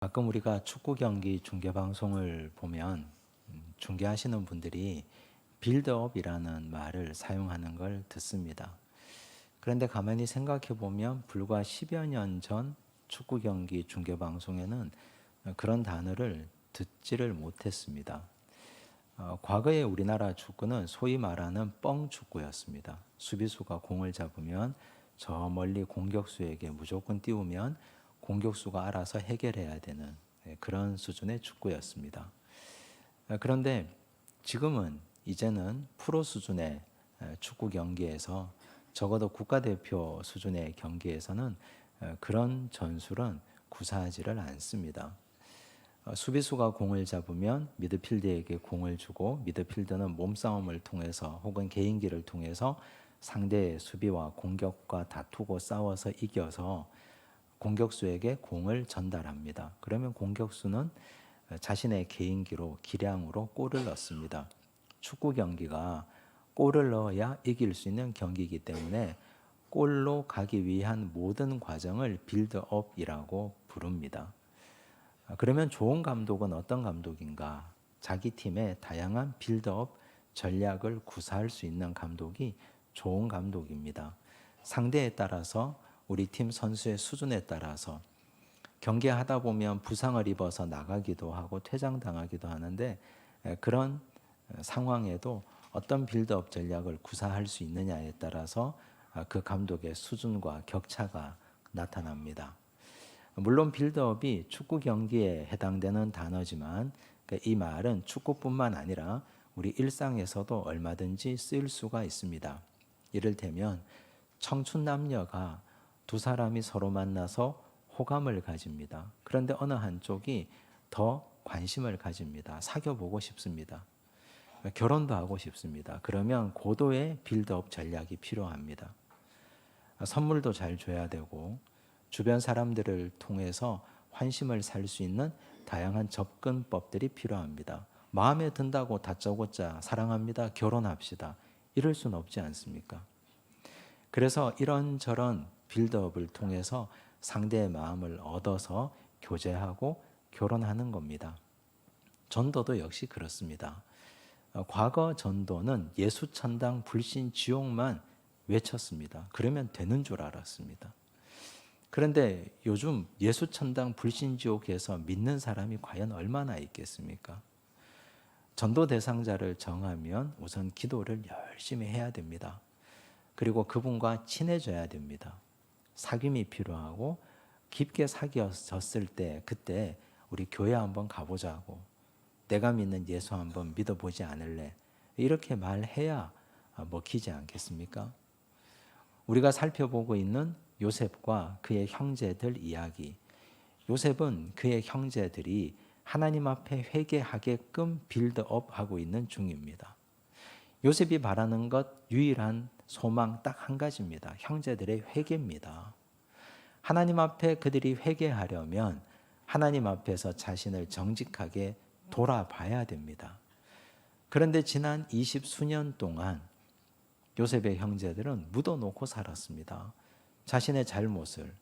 가끔 우리가 축구 경기 중계 방송을 보면 음, 중계하시는 분들이 빌드업이라는 말을 사용하는 걸 듣습니다. 그런데 가만히 생각해 보면 불과 10여 년 전 축구 경기 중계 방송에는 그런 단어를 듣지를 못했습니다. 어, 과거의 우리나라 축구는 소위 말하는 뻥 축구였습니다. 수비수가 공을 잡으면 저 멀리 공격수에게 무조건 띄우면 공격수가 알아서 해결해야 되는 예, 그런 수준의 축구였습니다. 어, 그런데 지금은 이제는 프로 수준의 에, 축구 경기에서 적어도 국가대표 수준의 경기에서는 에, 그런 전술은 구사하지를 않습니다. 어, 수비수가 공을 잡으면 미드필더에게 공을 주고 미드필더는 몸싸움을 통해서 혹은 개인기를 통해서 상대의 수비와 공격과 다투고 싸워서 이겨서 공격수에게 공을 전달합니다. 그러면 공격수는 어, 자신의 개인기로 기량으로 골을 넣습니다. 축구 경기가 골을 넣어야 이길 수 있는 경기이기 때문에 골로 가기 위한 모든 과정을 빌드업이라고 부릅니다. 아, 그러면 좋은 감독은 어떤 감독인가? 자기 팀의 다양한 빌드업 전략을 구사할 수 있는 감독이 좋은 감독입니다. 상대에 따라서 우리 팀 선수의 수준에 따라서 경기하다 보면 부상을 입어서 나가기도 하고 퇴장당하기도 하는데 에, 그런 에, 상황에도 어떤 빌드업 전략을 구사할 수 있느냐에 따라서 아, 그 감독의 수준과 격차가 나타납니다. 물론 빌드업이 축구 경기에 해당되는 단어지만 그이 말은 축구뿐만 아니라 우리 일상에서도 얼마든지 쓰일 수가 있습니다. 이를테면 청춘 남녀가 두 사람이 서로 만나서 호감을 가집니다. 그런데 어느 한쪽이 더 관심을 가집니다. 사귀어 보고 싶습니다. 결혼도 하고 싶습니다. 그러면 고도의 빌드업 전략이 필요합니다. 선물도 잘 줘야 되고 주변 사람들을 통해서 환심을 살 수 있는 다양한 접근법들이 필요합니다. 마음에 든다고 다짜고짜 사랑합니다. 결혼합시다. 이럴 수는 없지 않습니까? 그래서 이런저런 빌드업을 통해서 상대의 마음을 얻어서 교제하고 결혼하는 겁니다. 전도도 역시 그렇습니다. 어, 과거 전도는 예수 천당 불신 지옥만 외쳤습니다. 그러면 되는 줄 알았습니다. 그런데 요즘 예수 천당 불신 지옥에서 믿는 사람이 과연 얼마나 있겠습니까? 전도 대상자를 정하면 우선 기도를 열심히 해야 됩니다. 그리고 그분과 친해져야 됩니다. 사귐이 필요하고 깊게 사귀어졌을 때 그때 우리 교회 한번 가보자고 내가 믿는 예수 한번 믿어보지 않을래 이렇게 말해야 먹히지 않겠습니까? 우리가 살펴보고 있는 요셉과 그의 형제들 이야기. 요셉은 그의 형제들이 하나님 앞에 회개하게끔 빌드업 하고 있는 중입니다. 요셉이 바라는 것 유일한 소망 딱 한 가지입니다. 형제들의 회개입니다. 하나님 앞에 그들이 회개하려면 하나님 앞에서 자신을 정직하게 돌아봐야 됩니다. 그런데 지난 20 수년 동안 요셉의 형제들은 묻어놓고 살았습니다. 자신의 잘못을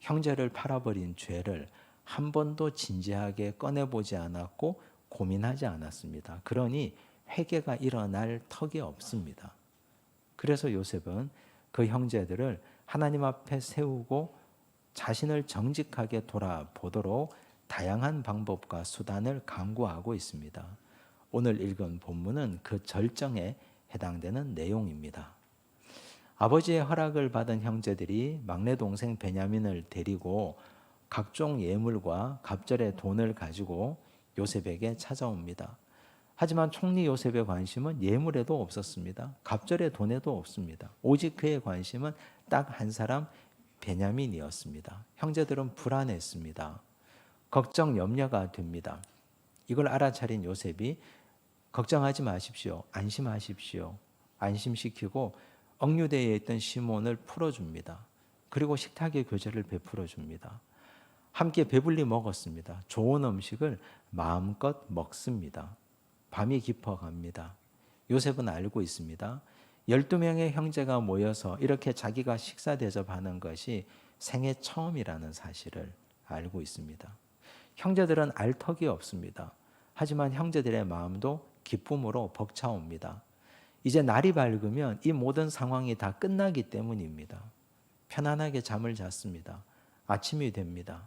형제를 팔아버린 죄를 한 번도 진지하게 꺼내보지 않았고 고민하지 않았습니다. 그러니 회개가 일어날 턱이 없습니다. 그래서 요셉은 그 형제들을 하나님 앞에 세우고 자신을 정직하게 돌아보도록 다양한 방법과 수단을 강구하고 있습니다. 오늘 읽은 본문은 그 절정에 해당되는 내용입니다. 아버지의 허락을 받은 형제들이 막내 동생 베냐민을 데리고 각종 예물과 갑절의 돈을 가지고 요셉에게 찾아옵니다. 하지만 총리 요셉의 관심은 예물에도 없었습니다. 갑절의 돈에도 없습니다. 오직 그의 관심은 딱 한 사람 베냐민이었습니다. 형제들은 불안했습니다. 걱정 염려가 됩니다. 이걸 알아차린 요셉이 걱정하지 마십시오. 안심하십시오. 안심시키고 억류대에 있던 시몬을 풀어줍니다. 그리고 식탁의 교제를 베풀어 줍니다. 함께 배불리 먹었습니다. 좋은 음식을 마음껏 먹습니다. 밤이 깊어갑니다. 요셉은 알고 있습니다. 12명의 형제가 모여서 이렇게 자기가 식사 대접하는 것이 생애 처음이라는 사실을 알고 있습니다. 형제들은 알 턱이 없습니다. 하지만 형제들의 마음도 기쁨으로 벅차옵니다. 이제 날이 밝으면 이 모든 상황이 다 끝나기 때문입니다. 편안하게 잠을 잤습니다. 아침이 됩니다.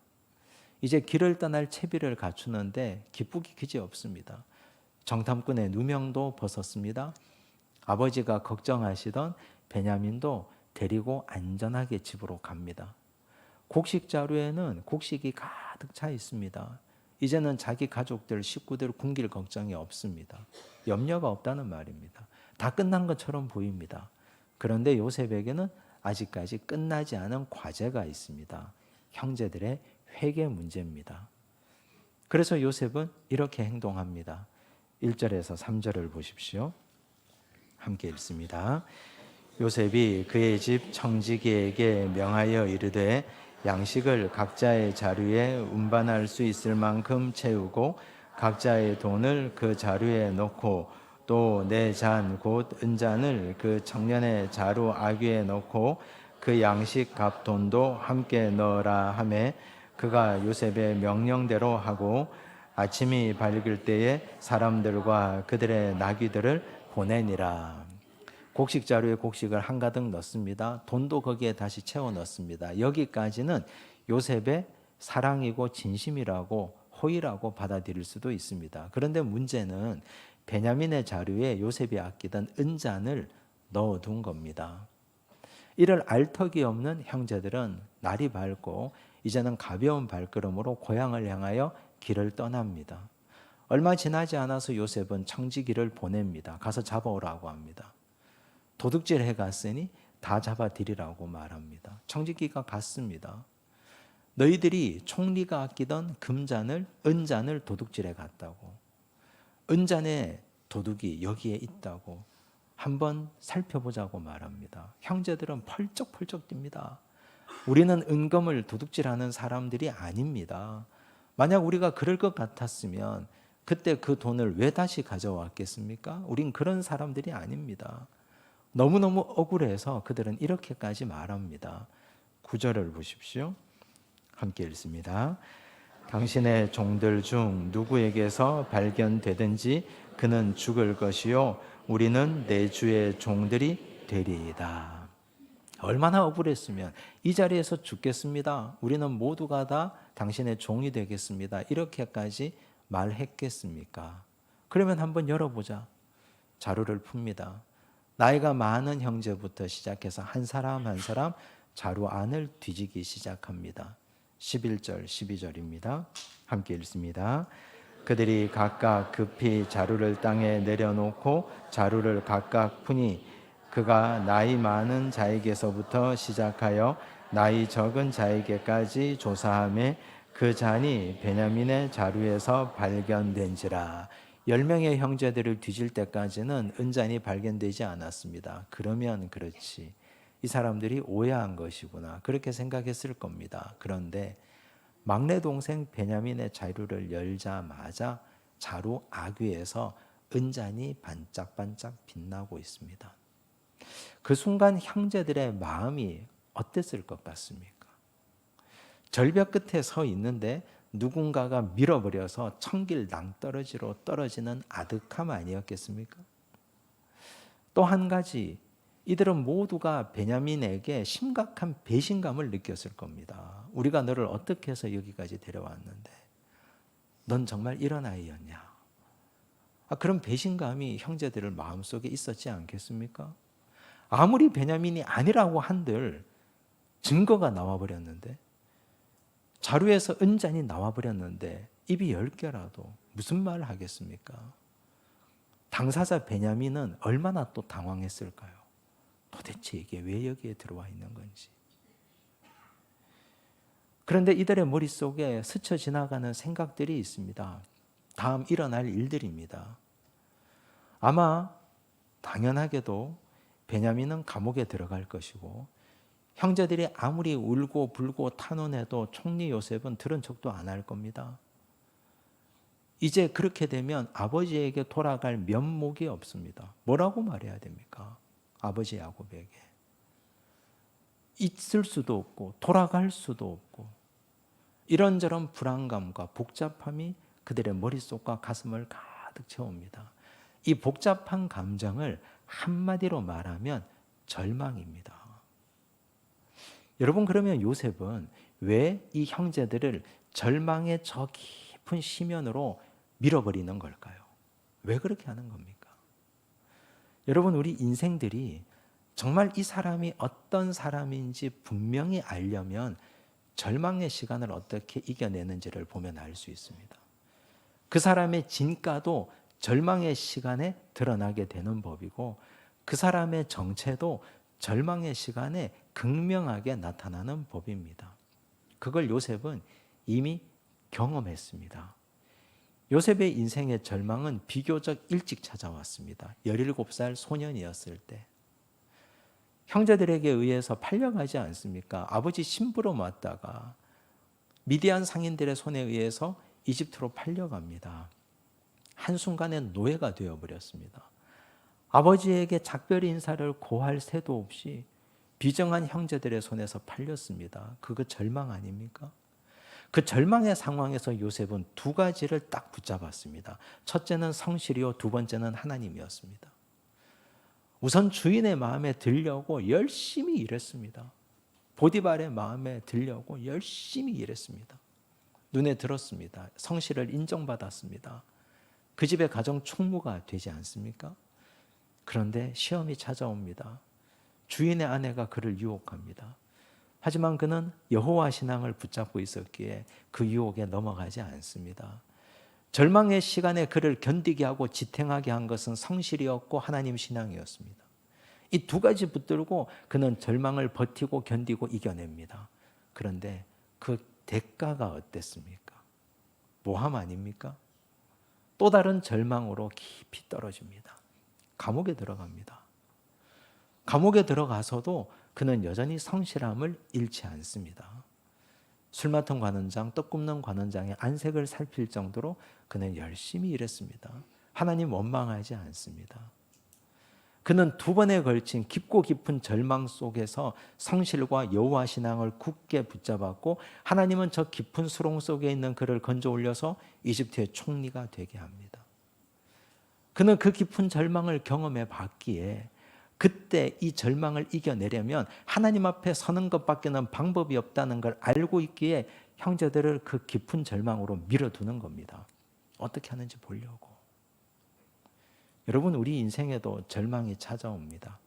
이제 길을 떠날 채비를 갖추는데 기쁘기 그지 없습니다. 정탐꾼의 누명도 벗었습니다. 아버지가 걱정하시던 베냐민도 데리고 안전하게 집으로 갑니다. 곡식 자루에는 곡식이 가득 차 있습니다. 이제는 자기 가족들, 식구들 굶길 걱정이 없습니다. 염려가 없다는 말입니다. 다 끝난 것처럼 보입니다. 그런데 요셉에게는 아직까지 끝나지 않은 과제가 있습니다. 형제들의 회개 문제입니다. 그래서 요셉은 이렇게 행동합니다. 1절에서 3절을 보십시오. 함께 읽습니다. 요셉이 그의 집 청지기에게 명하여 이르되 양식을 각자의 자루에 운반할 수 있을 만큼 채우고 각자의 돈을 그 자루에 넣고 또 내 잔 곧 은잔을 그 청년의 자루 아귀에 넣고 그 양식 값 돈도 함께 넣어라 하매 그가 요셉의 명령대로 하고 아침이 밝을 때에 사람들과 그들의 나귀들을 보내니라. 곡식 자루에 곡식을 한가득 넣습니다. 돈도 거기에 다시 채워 넣습니다. 여기까지는 요셉의 사랑이고 진심이라고 호의라고 받아들일 수도 있습니다. 그런데 문제는 베냐민의 자루에 요셉이 아끼던 은잔을 넣어둔 겁니다. 이를 알 턱이 없는 형제들은 날이 밝고 이제는 가벼운 발걸음으로 고향을 향하여 길을 떠납니다. 얼마 지나지 않아서 요셉은 청지기를 보냅니다. 가서 잡아오라고 합니다. 도둑질 해 갔으니 다 잡아들이라고 말합니다. 청지기가 갔습니다. 너희들이 총리가 아끼던 금잔을 은잔을 도둑질해 갔다고. 은잔에 도둑이 여기에 있다고 한번 살펴보자고 말합니다. 형제들은 펄쩍펄쩍 뜁니다. 우리는 은검을 도둑질하는 사람들이 아닙니다. 만약 우리가 그럴 것 같았으면 그때 그 돈을 왜 다시 가져왔겠습니까? 우린 그런 사람들이 아닙니다. 너무너무 억울해서 그들은 이렇게까지 말합니다. 구절을 보십시오. 함께 읽습니다. 당신의 종들 중 누구에게서 발견되든지 그는 죽을 것이요 우리는 내 주의 종들이 되리이다. 얼마나 억울했으면 이 자리에서 죽겠습니다. 우리는 모두가 다 당신의 종이 되겠습니다. 이렇게까지 말했겠습니까? 그러면 한번 열어보자. 자루를 풉니다. 나이가 많은 형제부터 시작해서 한 사람 한 사람 자루 안을 뒤지기 시작합니다. 11절, 12절입니다. 함께 읽습니다. 그들이 각각 급히 자루를 땅에 내려놓고 자루를 각각 푸니 그가 나이 많은 자에게서부터 시작하여 나이 적은 자에게까지 조사함에 그 잔이 베냐민의 자루에서 발견된지라. 열 명의 형제들을 뒤질 때까지는 은잔이 발견되지 않았습니다. 그러면 그렇지. 이 사람들이 오해한 것이구나. 그렇게 생각했을 겁니다. 그런데 막내 동생 베냐민의 자루를 열자마자 자루 아귀에서 은잔이 반짝반짝 빛나고 있습니다. 그 순간 형제들의 마음이 어땠을 것 같습니까? 절벽 끝에 서 있는데 누군가가 밀어버려서 천길 낭떠러지로 떨어지는 아득함 아니었겠습니까? 또 한 가지 이들은 모두가 베냐민에게 심각한 배신감을 느꼈을 겁니다. 우리가 너를 어떻게 해서 여기까지 데려왔는데 넌 정말 이런 아이였냐? 아, 그런 배신감이 형제들의 마음속에 있었지 않겠습니까? 아무리 베냐민이 아니라고 한들 증거가 나와버렸는데 자루에서 은잔이 나와버렸는데 입이 열 개라도 무슨 말을 하겠습니까? 당사자 베냐민은 얼마나 또 당황했을까요? 도대체 이게 왜 여기에 들어와 있는 건지. 그런데 이들의 머릿속에 스쳐 지나가는 생각들이 있습니다. 다음 일어날 일들입니다. 아마 당연하게도 베냐민은 감옥에 들어갈 것이고 형제들이 아무리 울고 불고 탄원해도 총리 요셉은 들은 척도 안 할 겁니다. 이제 그렇게 되면 아버지에게 돌아갈 면목이 없습니다. 뭐라고 말해야 됩니까? 아버지 야곱에게. 있을 수도 없고 돌아갈 수도 없고 이런저런 불안감과 복잡함이 그들의 머릿속과 가슴을 가득 채웁니다. 이 복잡한 감정을 한마디로 말하면 절망입니다. 여러분 그러면 요셉은 왜 이 형제들을 절망의 저 깊은 심연으로 밀어버리는 걸까요? 왜 그렇게 하는 겁니까? 여러분 우리 인생들이 정말 이 사람이 어떤 사람인지 분명히 알려면 절망의 시간을 어떻게 이겨내는지를 보면 알 수 있습니다. 그 사람의 진가도 절망의 시간에 드러나게 되는 법이고 그 사람의 정체도 절망의 시간에 극명하게 나타나는 법입니다. 그걸 요셉은 이미 경험했습니다. 요셉의 인생의 절망은 비교적 일찍 찾아왔습니다. 17살 소년이었을 때. 형제들에게 의해서 팔려가지 않습니까? 아버지 신부로 맞다가 미디안 상인들의 손에 의해서 이집트로 팔려갑니다. 한순간에 노예가 되어버렸습니다. 아버지에게 작별 인사를 고할 새도 없이 비정한 형제들의 손에서 팔렸습니다. 그거 절망 아닙니까? 그 절망의 상황에서 요셉은 두 가지를 딱 붙잡았습니다. 첫째는 성실이요, 두 번째는 하나님이었습니다. 우선 주인의 마음에 들려고 열심히 일했습니다. 보디발의 마음에 들려고 열심히 일했습니다. 눈에 들었습니다. 성실을 인정받았습니다. 그 집의 가정 총무가 되지 않습니까? 그런데 시험이 찾아옵니다. 주인의 아내가 그를 유혹합니다. 하지만 그는 여호와 신앙을 붙잡고 있었기에 그 유혹에 넘어가지 않습니다. 절망의 시간에 그를 견디게 하고 지탱하게 한 것은 성실이었고 하나님 신앙이었습니다. 이 두 가지 붙들고 그는 절망을 버티고 견디고 이겨냅니다. 그런데 그 대가가 어땠습니까? 모함 아닙니까? 또 다른 절망으로 깊이 떨어집니다. 감옥에 들어갑니다. 감옥에 들어가서도 그는 여전히 성실함을 잃지 않습니다. 술 맡은 관원장, 떡 굽는 관원장의 안색을 살필 정도로 그는 열심히 일했습니다. 하나님 원망하지 않습니다. 그는 두 번에 걸친 깊고 깊은 절망 속에서 성실과 여호와 신앙을 굳게 붙잡았고 하나님은 저 깊은 수렁 속에 있는 그를 건져 올려서 이집트의 총리가 되게 합니다. 그는 그 깊은 절망을 경험해 봤기에 그때 이 절망을 이겨내려면 하나님 앞에 서는 것밖에는 방법이 없다는 걸 알고 있기에 형제들을 그 깊은 절망으로 밀어두는 겁니다. 어떻게 하는지 보려고. 여러분, 우리 인생에도 절망이 찾아옵니다.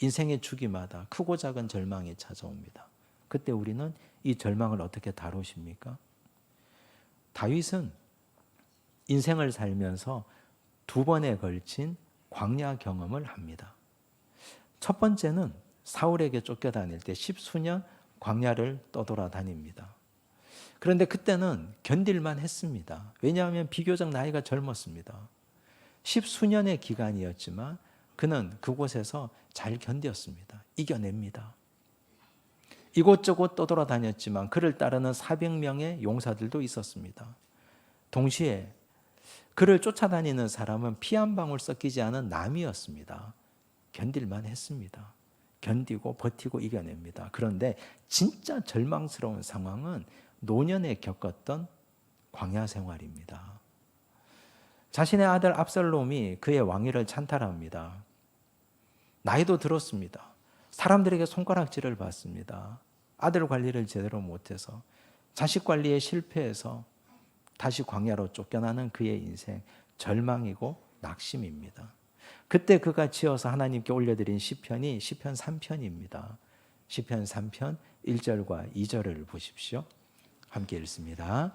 인생의 주기마다 크고 작은 절망이 찾아옵니다. 그때 우리는 이 절망을 어떻게 다루십니까? 다윗은 인생을 살면서 두 번에 걸친 광야 경험을 합니다. 첫 번째는 사울에게 쫓겨다닐 때 십수년 광야를 떠돌아다닙니다. 그런데 그때는 견딜만 했습니다. 왜냐하면 비교적 나이가 젊었습니다. 십수년의 기간이었지만 그는 그곳에서 잘 견뎠습니다. 이겨냅니다. 이곳저곳 떠돌아다녔지만 그를 따르는 400명의 용사들도 있었습니다. 동시에 그를 쫓아다니는 사람은 피 한 방울 섞이지 않은 남이었습니다. 견딜만 했습니다. 견디고 버티고 이겨냅니다. 그런데 진짜 절망스러운 상황은 노년에 겪었던 광야 생활입니다. 자신의 아들 압살롬이 그의 왕위를 찬탈합니다. 나이도 들었습니다. 사람들에게 손가락질을 받습니다. 아들 관리를 제대로 못해서 자식 관리에 실패해서 다시 광야로 쫓겨나는 그의 인생 절망이고 낙심입니다. 그때 그가 지어서 하나님께 올려드린 시편이 시편 3편입니다. 시편 3편 1절과 2절을 보십시오. 함께 읽습니다.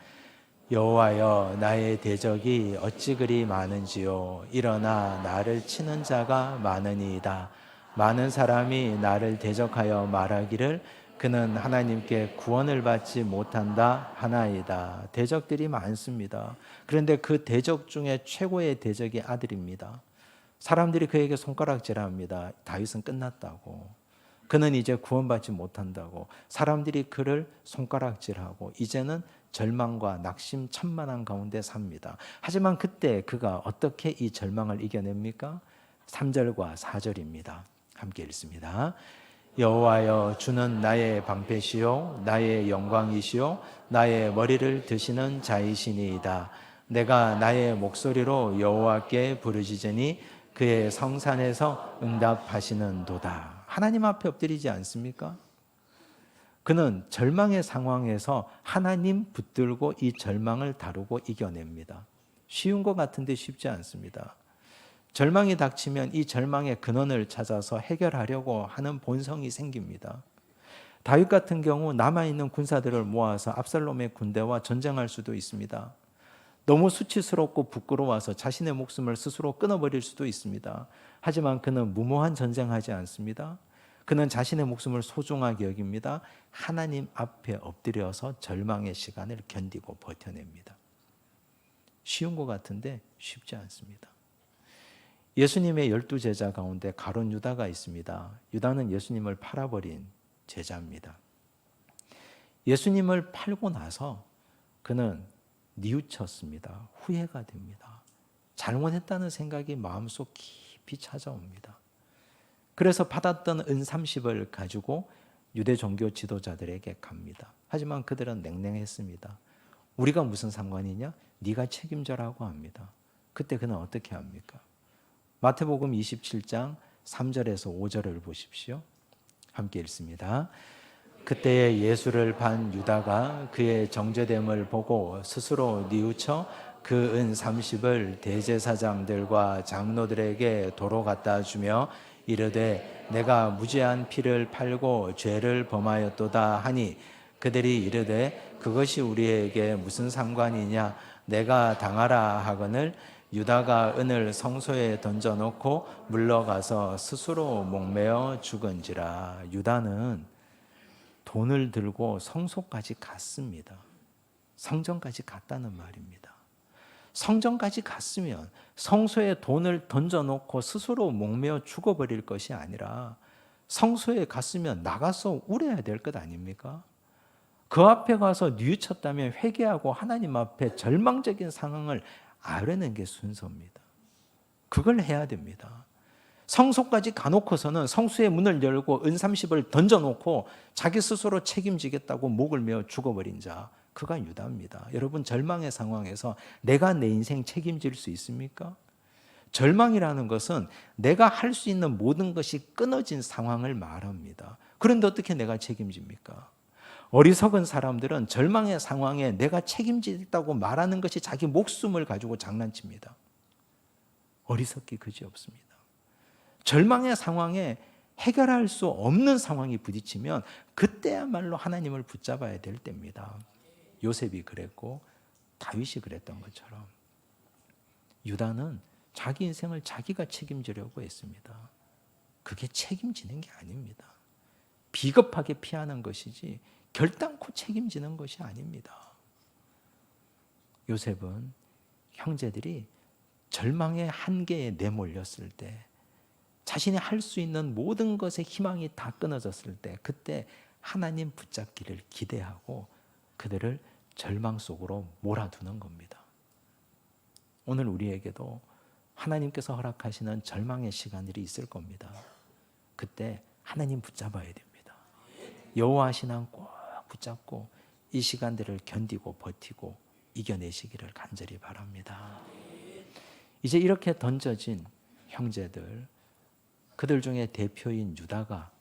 여호와여 나의 대적이 어찌 그리 많은지요 일어나 나를 치는 자가 많으니이다 많은 사람이 나를 대적하여 말하기를 그는 하나님께 구원을 받지 못한다 하나이다. 대적들이 많습니다. 그런데 그 대적 중에 최고의 대적이 아들입니다. 사람들이 그에게 손가락질합니다. 다윗은 끝났다고. 그는 이제 구원받지 못한다고. 사람들이 그를 손가락질하고 이제는 절망과 낙심 천만한 가운데 삽니다. 하지만 그때 그가 어떻게 이 절망을 이겨냅니까? 3절과 4절입니다. 함께 읽습니다. 여호와여 주는 나의 방패시요 나의 영광이시요 나의 머리를 드시는 자이시니이다. 내가 나의 목소리로 여호와께 부르짖으니 그의 성산에서 응답하시는도다. 하나님 앞에 엎드리지 않습니까? 그는 절망의 상황에서 하나님 붙들고 이 절망을 다루고 이겨냅니다. 쉬운 것 같은데 쉽지 않습니다. 절망이 닥치면 이 절망의 근원을 찾아서 해결하려고 하는 본성이 생깁니다. 다윗 같은 경우 남아 있는 군사들을 모아서 압살롬의 군대와 전쟁할 수도 있습니다. 너무 수치스럽고 부끄러워서 자신의 목숨을 스스로 끊어버릴 수도 있습니다. 하지만 그는 무모한 전쟁하지 않습니다. 그는 자신의 목숨을 소중하게 여깁니다. 하나님 앞에 엎드려서 절망의 시간을 견디고 버텨냅니다. 쉬운 것 같은데 쉽지 않습니다. 예수님의 열두 제자 가운데 가론 유다가 있습니다. 유다는 예수님을 팔아버린 제자입니다. 예수님을 팔고 나서 그는 뉘우쳤습니다. 후회가 됩니다. 잘못했다는 생각이 마음속 깊이 찾아옵니다. 그래서 받았던 은 30을 가지고 유대 종교 지도자들에게 갑니다. 하지만 그들은 냉랭했습니다. 우리가 무슨 상관이냐? 네가 책임져라고 합니다. 그때 그는 어떻게 합니까? 마태복음 27장 3절에서 5절을 보십시오. 함께 읽습니다. 그때에 예수를 반 유다가 그의 정죄됨을 보고 스스로 뉘우쳐 그 은 30을 대제사장들과 장로들에게 도로 갖다 주며 이르되 내가 무죄한 피를 팔고 죄를 범하였도다 하니 그들이 이르되 그것이 우리에게 무슨 상관이냐 내가 당하라 하거늘 유다가 은을 성소에 던져놓고 물러가서 스스로 목매어 죽은지라 유다는 돈을 들고 성소까지 갔습니다. 성전까지 갔다는 말입니다. 성전까지 갔으면 성소에 돈을 던져놓고 스스로 목매어 죽어버릴 것이 아니라 성소에 갔으면 나가서 울어야 될 것 아닙니까? 그 앞에 가서 뉘우쳤다면 회개하고 하나님 앞에 절망적인 상황을 아뢰는 게 순서입니다. 그걸 해야 됩니다. 성소까지 가놓고서는 성수의 문을 열고 은 30을 던져놓고 자기 스스로 책임지겠다고 목을 메어 죽어버린 자, 그가 유다입니다. 여러분, 절망의 상황에서 내가 내 인생 책임질 수 있습니까? 절망이라는 것은 내가 할 수 있는 모든 것이 끊어진 상황을 말합니다. 그런데 어떻게 내가 책임집니까? 어리석은 사람들은 절망의 상황에 내가 책임지겠다고 말하는 것이 자기 목숨을 가지고 장난칩니다. 어리석기 그지 없습니다. 절망의 상황에 해결할 수 없는 상황이 부딪히면 그때야말로 하나님을 붙잡아야 될 때입니다. 요셉이 그랬고 다윗이 그랬던 것처럼 유다는 자기 인생을 자기가 책임지려고 했습니다. 그게 책임지는 게 아닙니다. 비겁하게 피하는 것이지 결단코 책임지는 것이 아닙니다. 요셉은 형제들이 절망의 한계에 내몰렸을 때 자신이 할 수 있는 모든 것의 희망이 다 끊어졌을 때 그때 하나님 붙잡기를 기대하고 그들을 절망 속으로 몰아두는 겁니다. 오늘 우리에게도 하나님께서 허락하시는 절망의 시간들이 있을 겁니다. 그때 하나님 붙잡아야 됩니다. 여호와 신앙 꼭 붙잡고 이 시간들을 견디고 버티고 이겨내시기를 간절히 바랍니다. 이제 이렇게 던져진 형제들, 그들 중에 대표인 유다가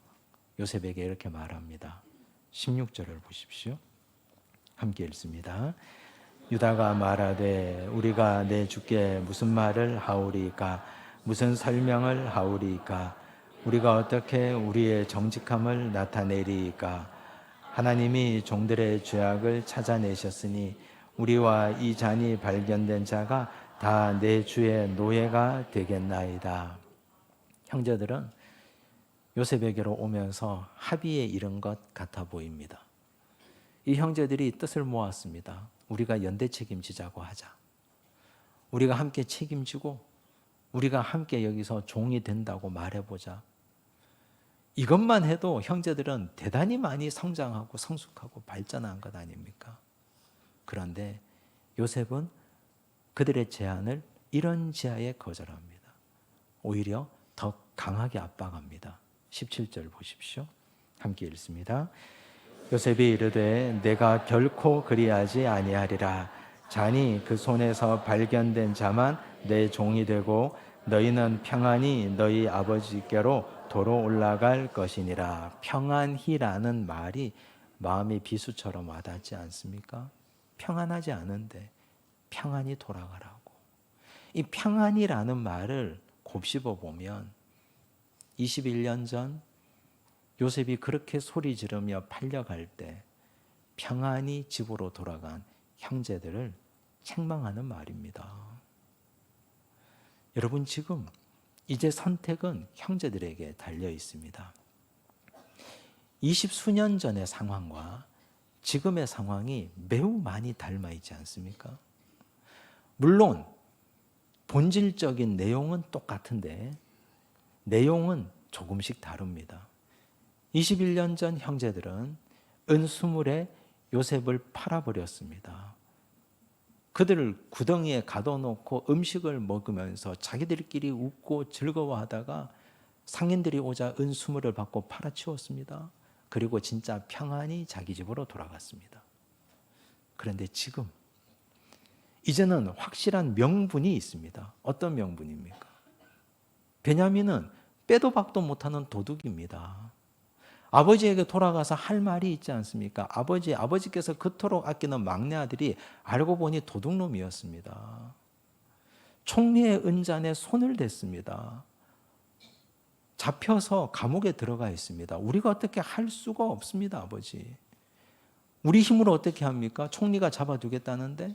요셉에게 이렇게 말합니다. 16절을 보십시오. 함께 읽습니다. 유다가 말하되 우리가 내 주께 무슨 말을 하오리까 무슨 설명을 하오리까 우리가 어떻게 우리의 정직함을 나타내리까 하나님이 종들의 죄악을 찾아내셨으니 우리와 이 잔이 발견된 자가 다 내 주의 노예가 되겠나이다. 형제들은 요셉에게로 오면서 합의에 이른 것 같아 보입니다. 이 형제들이 뜻을 모았습니다. 우리가 연대 책임지자고 하자. 우리가 함께 책임지고 우리가 함께 여기서 종이 된다고 말해보자. 이것만 해도 형제들은 대단히 많이 성장하고 성숙하고 발전한 것 아닙니까? 그런데 요셉은 그들의 제안을 이런 지하에 거절합니다. 오히려 더 강하게 압박합니다. 17절 보십시오. 함께 읽습니다. 요셉이 이르되 내가 결코 그리하지 아니하리라. 자니 그 손에서 발견된 자만 내 종이 되고 너희는 평안히 너희 아버지께로 도로 올라갈 것이니라. 평안히라는 말이 마음의 비수처럼 와닿지 않습니까? 평안하지 않은데 평안히 돌아가라고. 이 평안이라는 말을 곱씹어 보면 21년 전 요셉이 그렇게 소리 지르며 팔려갈 때 평안히 집으로 돌아간 형제들을 책망하는 말입니다. 여러분 지금 이제 선택은 형제들에게 달려 있습니다. 20 수년 전의 상황과 지금의 상황이 매우 많이 닮아 있지 않습니까? 물론 본질적인 내용은 똑같은데 내용은 조금씩 다릅니다. 21년 전 형제들은 은수물에 요셉을 팔아버렸습니다. 그들을 구덩이에 가둬놓고 음식을 먹으면서 자기들끼리 웃고 즐거워하다가 상인들이 오자 은수물을 받고 팔아치웠습니다. 그리고 진짜 평안히 자기 집으로 돌아갔습니다. 그런데 지금 이제는 확실한 명분이 있습니다. 어떤 명분입니까? 베냐민은 빼도 박도 못하는 도둑입니다. 아버지에게 돌아가서 할 말이 있지 않습니까? 아버지, 아버지께서 그토록 아끼는 막내 아들이 알고 보니 도둑놈이었습니다. 총리의 은잔에 손을 댔습니다. 잡혀서 감옥에 들어가 있습니다. 우리가 어떻게 할 수가 없습니다, 아버지. 우리 힘으로 어떻게 합니까? 총리가 잡아두겠다는데?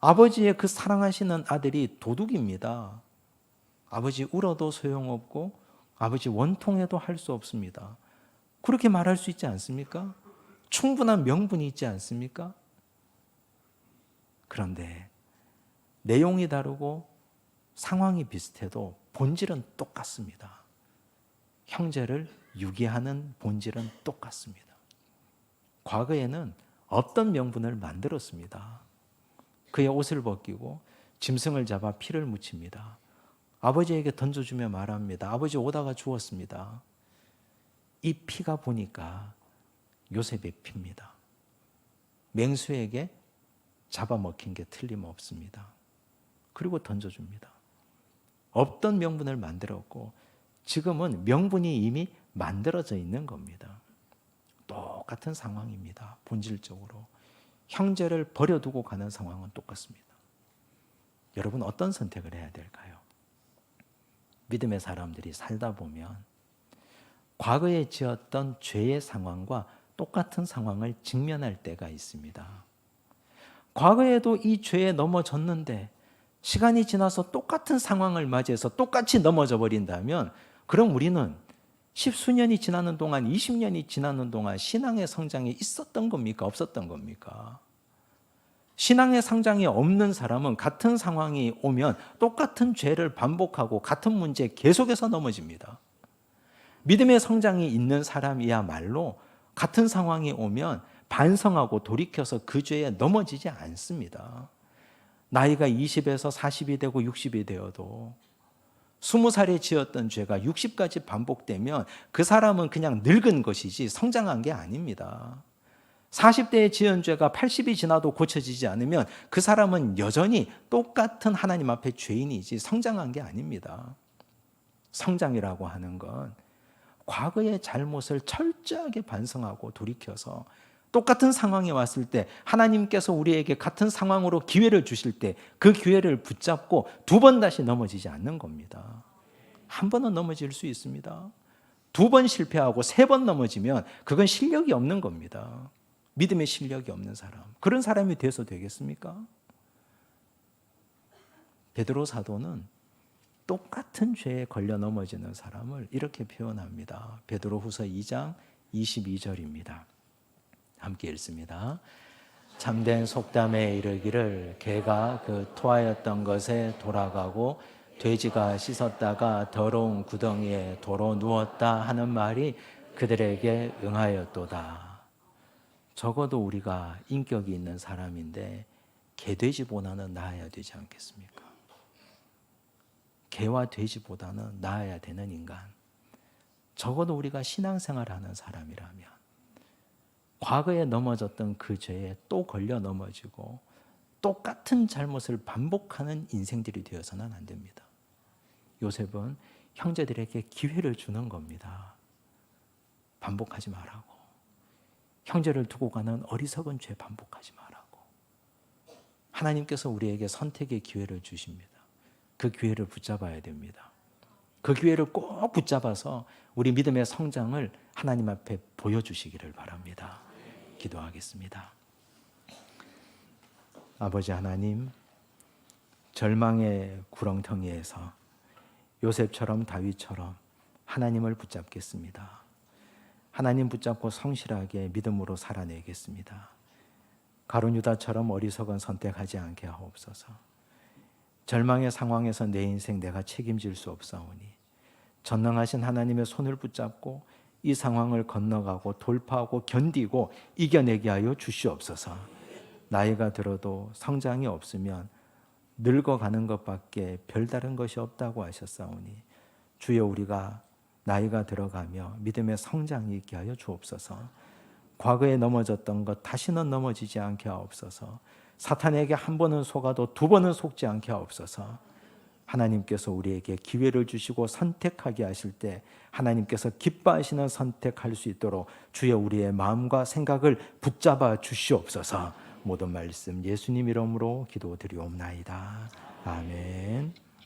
아버지의 그 사랑하시는 아들이 도둑입니다. 아버지 울어도 소용없고, 아버지 원통해도 할 수 없습니다. 그렇게 말할 수 있지 않습니까? 충분한 명분이 있지 않습니까? 그런데 내용이 다르고 상황이 비슷해도 본질은 똑같습니다. 형제를 유기하는 본질은 똑같습니다. 과거에는 어떤 명분을 만들었습니다. 그의 옷을 벗기고 짐승을 잡아 피를 묻힙니다. 아버지에게 던져주며 말합니다. 아버지 오다가 죽었습니다. 이 피가 보니까 요셉의 피입니다. 맹수에게 잡아먹힌 게 틀림없습니다. 그리고 던져줍니다. 없던 명분을 만들었고 지금은 명분이 이미 만들어져 있는 겁니다. 똑같은 상황입니다. 본질적으로. 형제를 버려두고 가는 상황은 똑같습니다. 여러분 어떤 선택을 해야 될까요? 믿음의 사람들이 살다 보면 과거에 지었던 죄의 상황과 똑같은 상황을 직면할 때가 있습니다. 과거에도 이 죄에 넘어졌는데 시간이 지나서 똑같은 상황을 맞이해서 똑같이 넘어져 버린다면 그럼 우리는 십수년이 지나는 동안 20년이 지나는 동안 신앙의 성장이 있었던 겁니까? 없었던 겁니까? 신앙의 성장이 없는 사람은 같은 상황이 오면 똑같은 죄를 반복하고 같은 문제에 계속해서 넘어집니다. 믿음의 성장이 있는 사람이야말로 같은 상황이 오면 반성하고 돌이켜서 그 죄에 넘어지지 않습니다. 나이가 20에서 40이 되고 60이 되어도 20살에 지었던 죄가 60까지 반복되면 그 사람은 그냥 늙은 것이지 성장한 게 아닙니다. 40대에 지은 죄가 80이 지나도 고쳐지지 않으면 그 사람은 여전히 똑같은 하나님 앞에 죄인이지 성장한 게 아닙니다. 성장이라고 하는 건 과거의 잘못을 철저하게 반성하고 돌이켜서 똑같은 상황에 왔을 때 하나님께서 우리에게 같은 상황으로 기회를 주실 때 그 기회를 붙잡고 두 번 다시 넘어지지 않는 겁니다. 한 번은 넘어질 수 있습니다. 두 번 실패하고 세 번 넘어지면 그건 실력이 없는 겁니다. 믿음의 실력이 없는 사람. 그런 사람이 돼서 되겠습니까? 베드로 사도는 똑같은 죄에 걸려 넘어지는 사람을 이렇게 표현합니다. 베드로후서 2장 22절입니다. 함께 읽습니다. 참된 속담에 이르기를 개가 그 토하였던 것에 돌아가고 돼지가 씻었다가 더러운 구덩이에 도로 누웠다 하는 말이 그들에게 응하였도다. 적어도 우리가 인격이 있는 사람인데 개돼지보다는 나아야 되지 않겠습니까? 개와 돼지보다는 나아야 되는 인간. 적어도 우리가 신앙생활하는 사람이라면 과거에 넘어졌던 그 죄에 또 걸려 넘어지고 똑같은 잘못을 반복하는 인생들이 되어서는 안 됩니다. 요셉은 형제들에게 기회를 주는 겁니다. 반복하지 말라고. 형제를 두고 가는 어리석은 죄 반복하지 말라고. 하나님께서 우리에게 선택의 기회를 주십니다. 그 기회를 붙잡아야 됩니다. 그 기회를 꼭 붙잡아서 우리 믿음의 성장을 하나님 앞에 보여주시기를 바랍니다. 기도하겠습니다. 아버지 하나님, 절망의 구렁텅이에서 요셉처럼 다윗처럼 하나님을 붙잡겠습니다. 하나님 붙잡고 성실하게 믿음으로 살아내겠습니다. 가룟 유다처럼 어리석은 선택하지 않게 하옵소서. 절망의 상황에서 내 인생 내가 책임질 수 없사오니 전능하신 하나님의 손을 붙잡고 이 상황을 건너가고 돌파하고 견디고 이겨내게 하여 주시옵소서. 나이가 들어도 성장이 없으면 늙어가는 것밖에 별다른 것이 없다고 하셨사오니 주여 우리가 나이가 들어가며 믿음의 성장이 있게 하여 주옵소서. 과거에 넘어졌던 것 다시는 넘어지지 않게 하옵소서. 사탄에게 한 번은 속아도 두 번은 속지 않게 하옵소서. 하나님께서 우리에게 기회를 주시고 선택하게 하실 때 하나님께서 기뻐하시는 선택할 수 있도록 주여 우리의 마음과 생각을 붙잡아 주시옵소서. 모든 말씀 예수님 이름으로 기도드리옵나이다. 아멘.